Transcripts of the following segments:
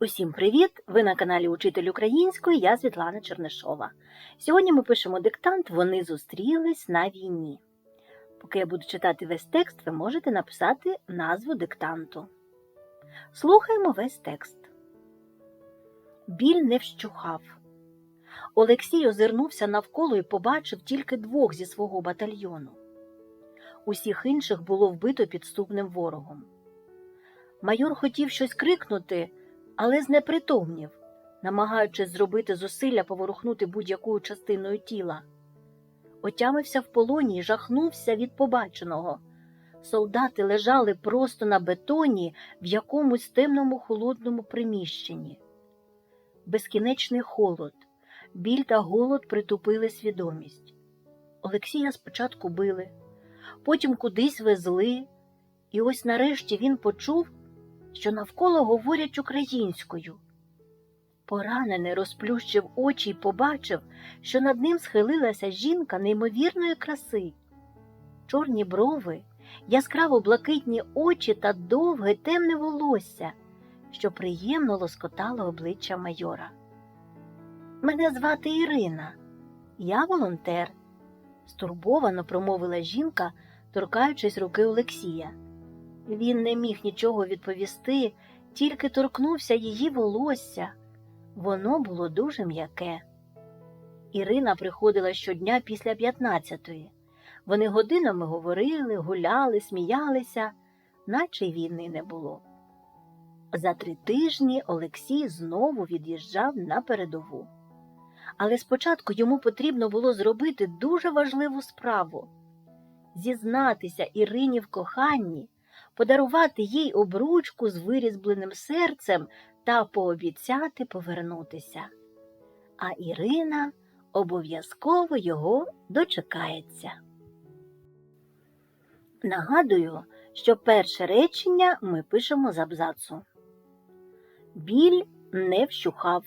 Усім привіт! Ви на каналі Учитель української, я Світлана Чернишова. Сьогодні ми пишемо диктант Вони зустрілись на війні. Поки я буду читати весь текст, ви можете написати назву диктанту. Слухаємо весь текст. Біль не вщухав. Олексій озирнувся навколо і побачив тільки двох зі свого батальйону. Усіх інших було вбито підступним ворогом. Майор хотів щось крикнути але знепритомнів, намагаючись зробити зусилля поворухнути будь-якою частиною тіла. Отямився в полоні і жахнувся від побаченого. Солдати лежали просто на бетоні в якомусь темному холодному приміщенні. Безкінечний холод, біль та голод притупили свідомість. Олексія спочатку били, потім кудись везли, і ось нарешті він почув, що навколо говорять українською. Поранений розплющив очі й побачив, що над ним схилилася жінка неймовірної краси. Чорні брови, яскраво блакитні очі та довге темне волосся, що приємно лоскотало обличчя майора. Мене звати Ірина, я волонтер, стурбовано промовила жінка, торкаючись руки Олексія. Він не міг нічого відповісти, тільки торкнувся її волосся. Воно було дуже м'яке. Ірина приходила щодня після п'ятнадцятої. Вони годинами говорили, гуляли, сміялися, наче війни не було. За три тижні Олексій знову від'їжджав на передову. Але спочатку йому потрібно було зробити дуже важливу справу зізнатися Ірині в коханні подарувати їй обручку з вирізбленим серцем та пообіцяти повернутися. А Ірина обов'язково його дочекається. Нагадую, що перше речення ми пишемо з абзацу. Біль не вщухав.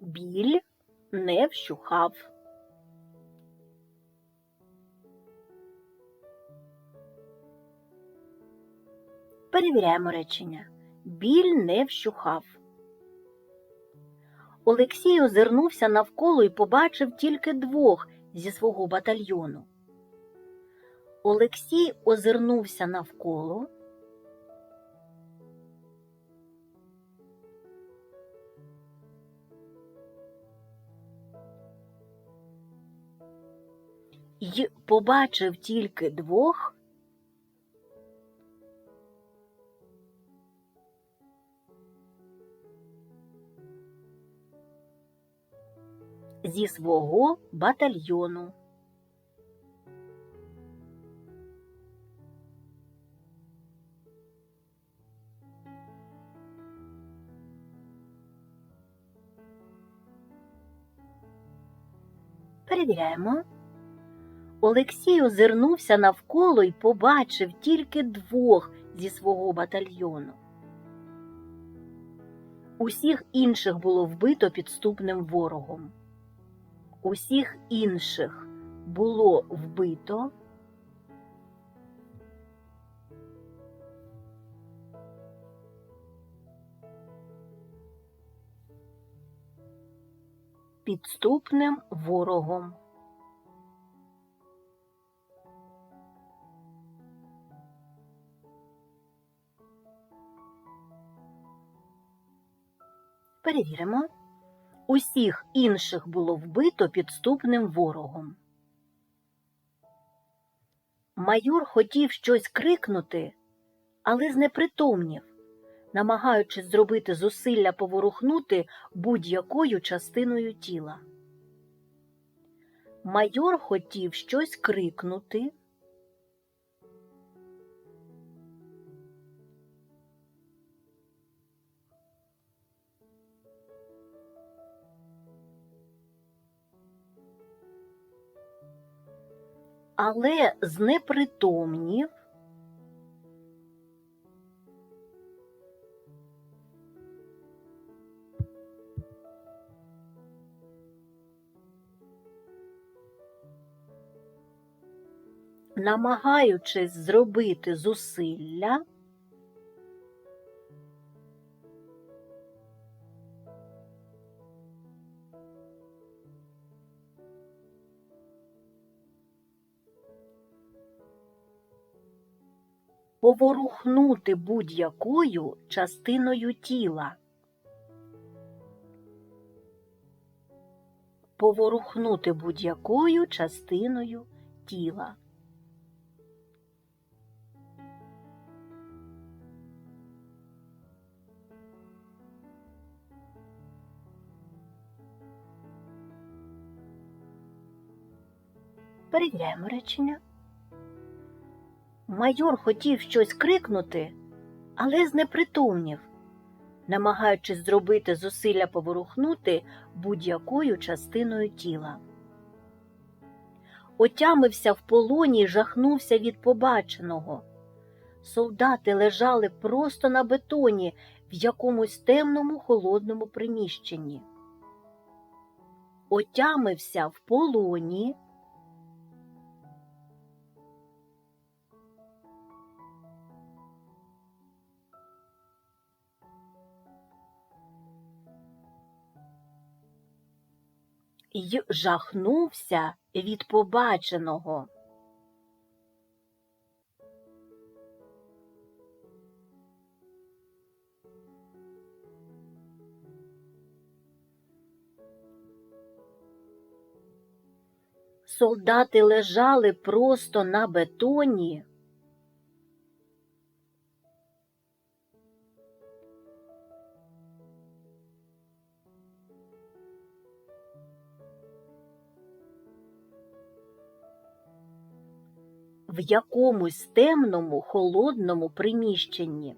Біль не вщухав. Перевіряємо речення. Біль не вщухав. Олексій озирнувся навколо і побачив тільки двох зі свого батальйону. Олексій озирнувся навколо. І побачив тільки двох зі свого батальйону. Перевіряємо. Олексій озирнувся навколо і побачив тільки двох зі свого батальйону. Усіх інших було вбито підступним ворогом усіх інших було вбито. Підступним ворогом. Перевіримо усіх інших було вбито підступним ворогом. Майор хотів щось крикнути, але знепритомнів, намагаючись зробити зусилля поворухнути будь-якою частиною тіла. Майор хотів щось крикнути, але знепритомнів. Намагаючись зробити зусилля, Поворухнути будь-якою частиною тіла. Поворухнути будь-якою частиною тіла. Перевіряємо речення. Майор хотів щось крикнути, але знепритомнів, намагаючись зробити зусилля поворухнути будь-якою частиною тіла. Отямився в полоні й жахнувся від побаченого. Солдати лежали просто на бетоні в якомусь темному холодному приміщенні. Отямився в полоні. Й жахнувся від побаченого. Солдати лежали просто на бетоні. В якомусь темному холодному приміщенні.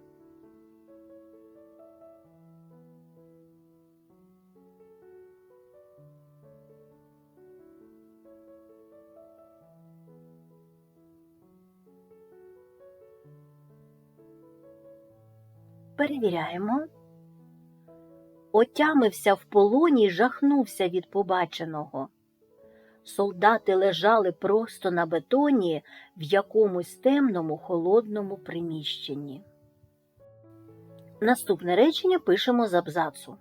Перевіряємо. Отямився в полоні жахнувся від побаченого. Солдати лежали просто на бетоні в якомусь темному холодному приміщенні. Наступне речення пишемо з абзацу.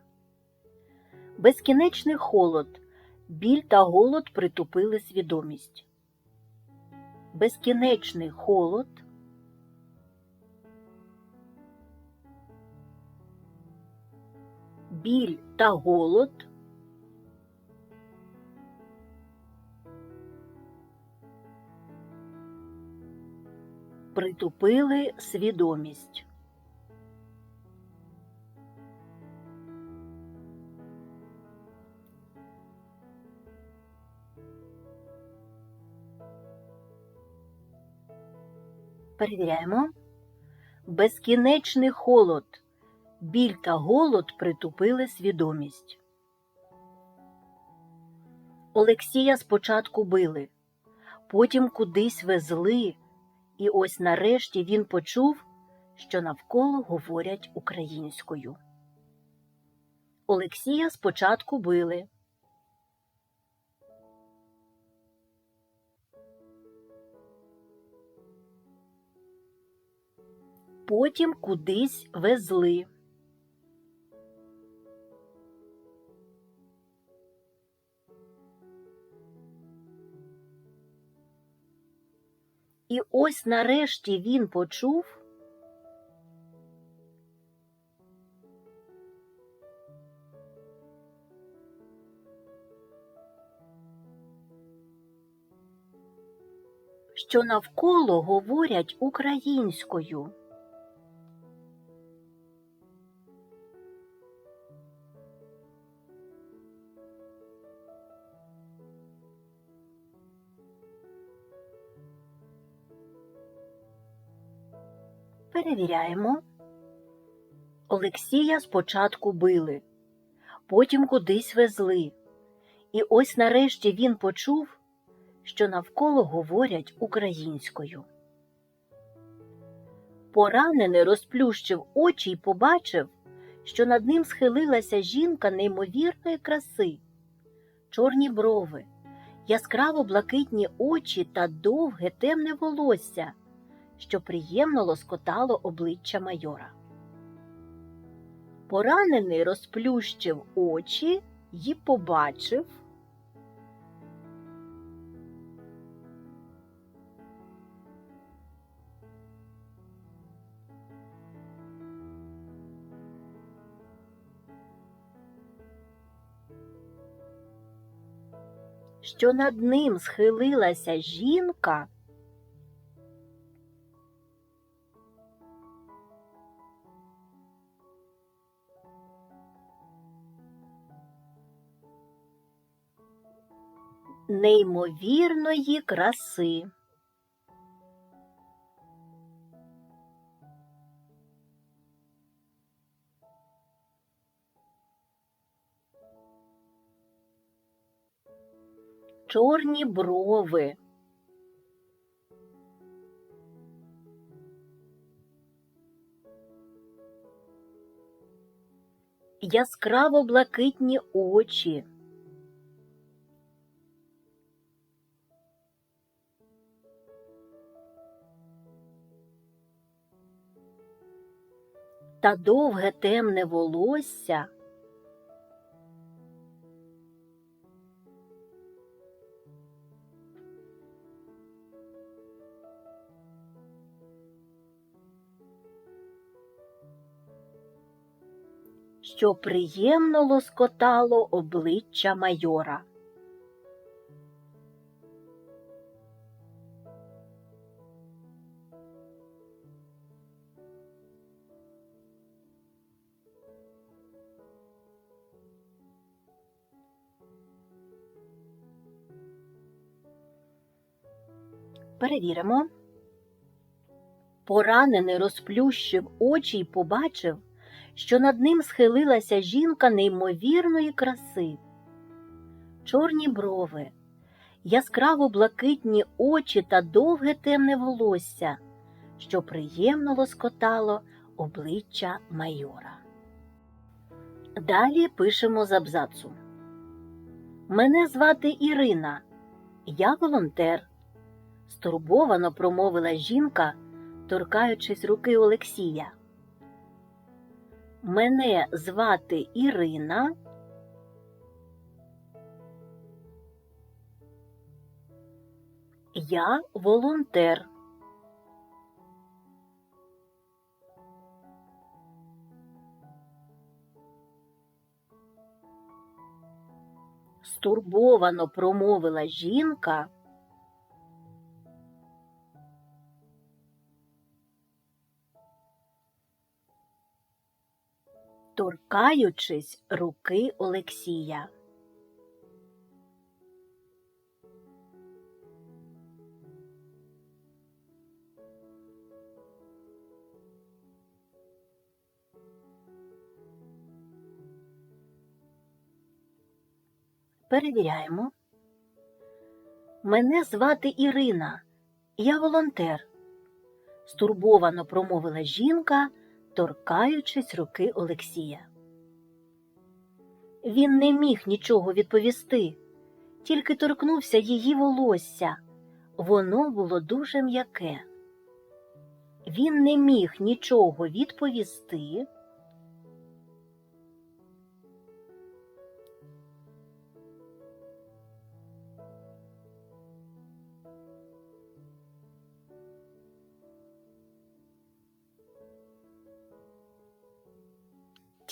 Безкінечний холод, біль та голод притупили свідомість. Безкінечний холод. Біль та голод притупили свідомість. Перевіряємо. Безкінечний холод, біль та голод притупили свідомість. Олексія спочатку били, потім кудись везли, і ось нарешті він почув, що навколо говорять українською. Олексія спочатку били. Потім кудись везли. І ось нарешті він почув, що навколо говорять українською. Перевіряємо. Олексія спочатку били, потім кудись везли. І ось нарешті він почув, що навколо говорять українською. Поранений розплющив очі й побачив, що над ним схилилася жінка неймовірної краси, чорні брови, яскраво блакитні очі та довге темне волосся що приємно лоскотало обличчя майора. Поранений розплющив очі і побачив. Що над ним схилилася жінка. Неймовірної краси. Чорні брови. Яскраво блакитні очі. Та довге темне волосся. що приємно лоскотало обличчя майора. Перевіримо. Поранений розплющив очі й побачив, що над ним схилилася жінка неймовірної краси. Чорні брови, яскраво блакитні очі та довге темне волосся, що приємно лоскотало обличчя майора. Далі пишемо з абзацу. Мене звати Ірина, я волонтер, стурбовано промовила жінка, торкаючись руки Олексія. Мене звати Ірина. Я волонтер. Стурбовано промовила жінка. Торкаючись руки Олексія. Перевіряємо. Мене звати Ірина, я волонтер, стурбовано промовила жінка торкаючись руки Олексія. Він не міг нічого відповісти, тільки торкнувся її волосся. Воно було дуже м'яке. Він не міг нічого відповісти.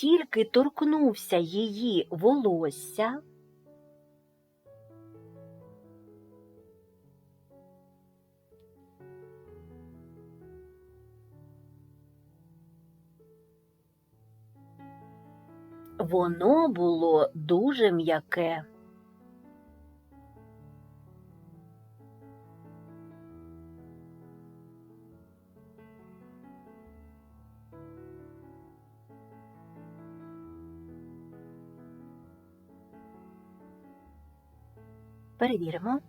Тільки торкнувся її волосся, воно було дуже м'яке. Перевіримо.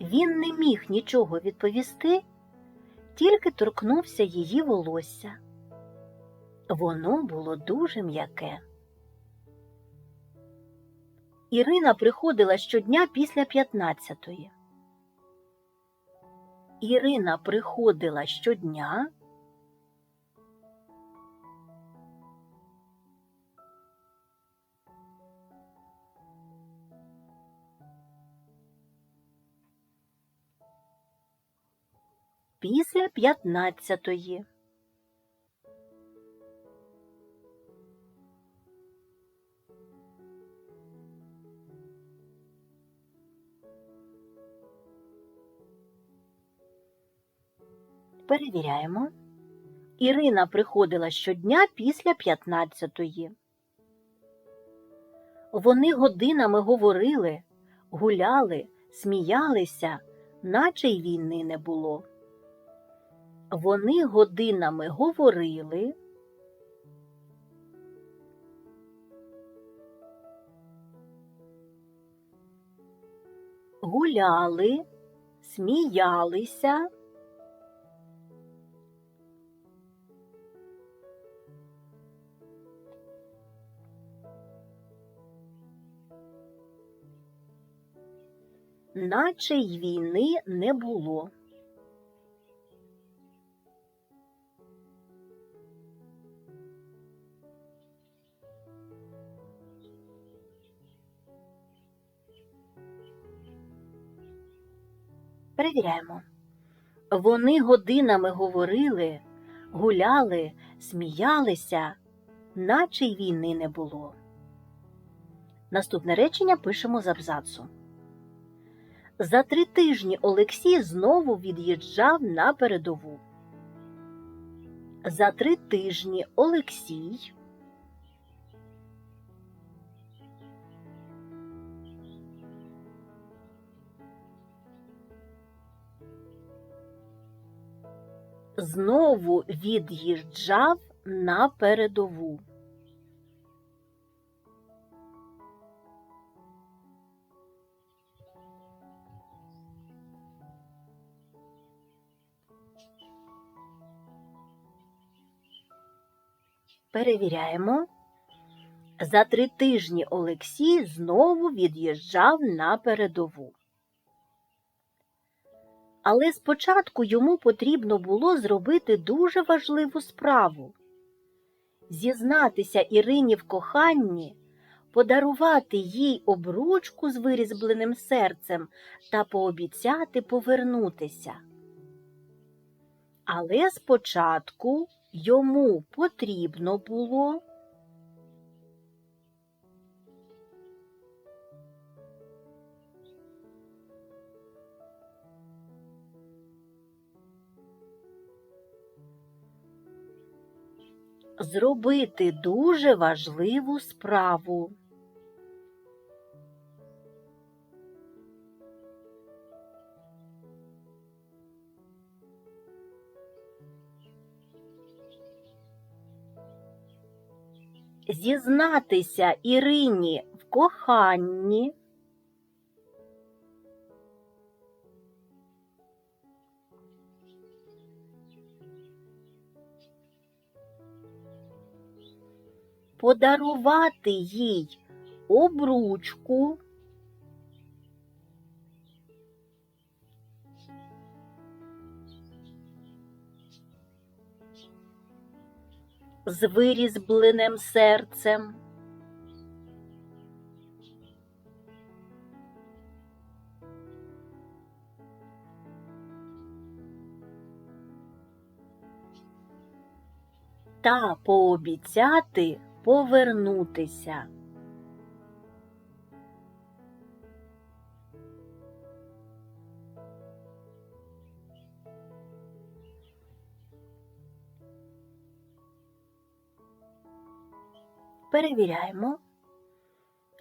Він не міг нічого відповісти, тільки торкнувся її волосся. Воно було дуже м'яке. Ірина приходила щодня після п'ятнадцятої. Ірина приходила щодня після п'ятнадцятої. Перевіряємо. Ірина приходила щодня після п'ятнадцятої. Вони годинами говорили, гуляли, сміялися, наче й війни не було. Вони годинами говорили, гуляли, сміялися, наче й війни не було. Перевіряємо. Вони годинами говорили, гуляли, сміялися, наче й війни не було. Наступне речення пишемо з абзацу. За три тижні Олексій знову від'їжджав на передову. За три тижні Олексій знову від'їжджав на передову. Перевіряємо. За три тижні Олексій знову від'їжджав на передову. Але спочатку йому потрібно було зробити дуже важливу справу зізнатися Ірині в коханні, подарувати їй обручку з вирізбленим серцем та пообіцяти повернутися. Але спочатку йому потрібно було зробити дуже важливу справу. Зізнатися Ірині в коханні. Подарувати їй обручку. З вирізбленим серцем. Та пообіцяти повернутися. Перевіряємо.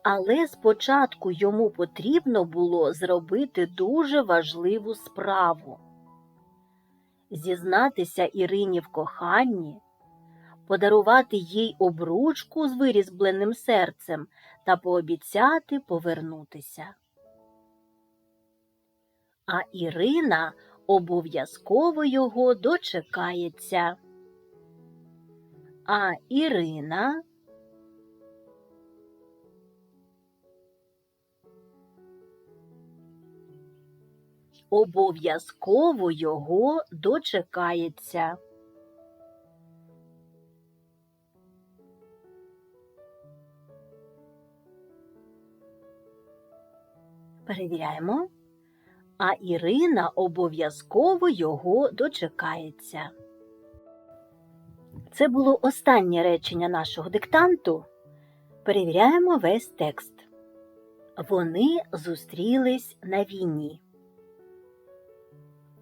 Але спочатку йому потрібно було зробити дуже важливу справу зізнатися Ірині в коханні подарувати їй обручку з вирізбленим серцем та пообіцяти повернутися. А Ірина обов'язково його дочекається. А Ірина обов'язково його дочекається. Перевіряємо. А Ірина обов'язково його дочекається. Це було останнє речення нашого диктанту. Перевіряємо весь текст. Вони зустрілись на війні.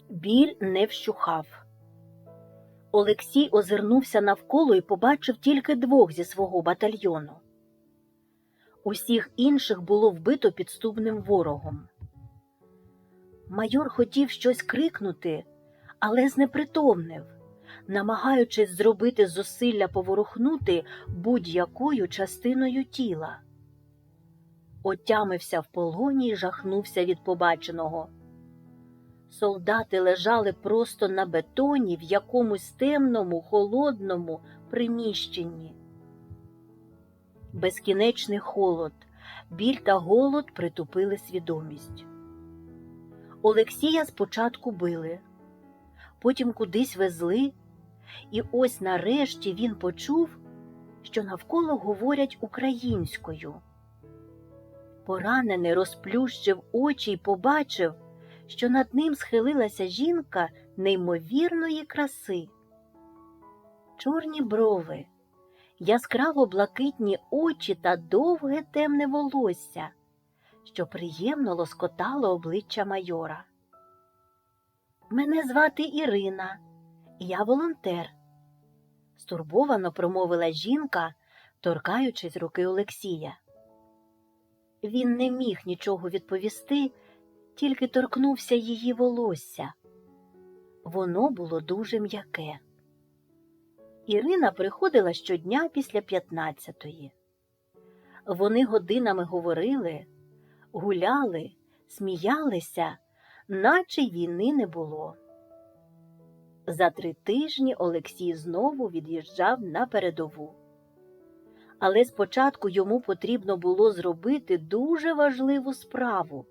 Біль не вщухав. Олексій озирнувся навколо і побачив тільки двох зі свого батальйону. Усіх інших було вбито підступним ворогом. Майор хотів щось крикнути, але знепритомнив, намагаючись зробити зусилля поворухнути будь-якою частиною тіла. Отямився в полоні і жахнувся від побаченого. Солдати лежали просто на бетоні в якомусь темному, холодному приміщенні. Безкінечний холод, біль та голод притупили свідомість. Олексія спочатку били, потім кудись везли, і ось нарешті він почув, що навколо говорять українською. Поранений розплющив очі й побачив, що над ним схилилася жінка неймовірної краси. Чорні брови, яскраво блакитні очі та довге темне волосся, що приємно лоскотало обличчя майора. Мене звати Ірина, я волонтер, стурбовано промовила жінка, торкаючись руки Олексія. Він не міг нічого відповісти, тільки торкнувся її волосся. Воно було дуже м'яке. Ірина приходила щодня після п'ятнадцятої. Вони годинами говорили, гуляли, сміялися, наче й війни не було. За три тижні Олексій знову від'їжджав на передову. Але спочатку йому потрібно було зробити дуже важливу справу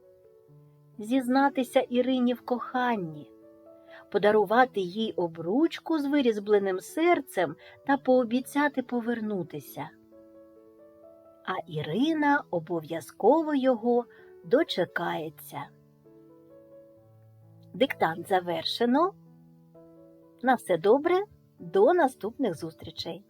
зізнатися Ірині в коханні, подарувати їй обручку з вирізбленим серцем та пообіцяти повернутися. А Ірина обов'язково його дочекається. Диктант завершено. На все добре, до наступних зустрічей!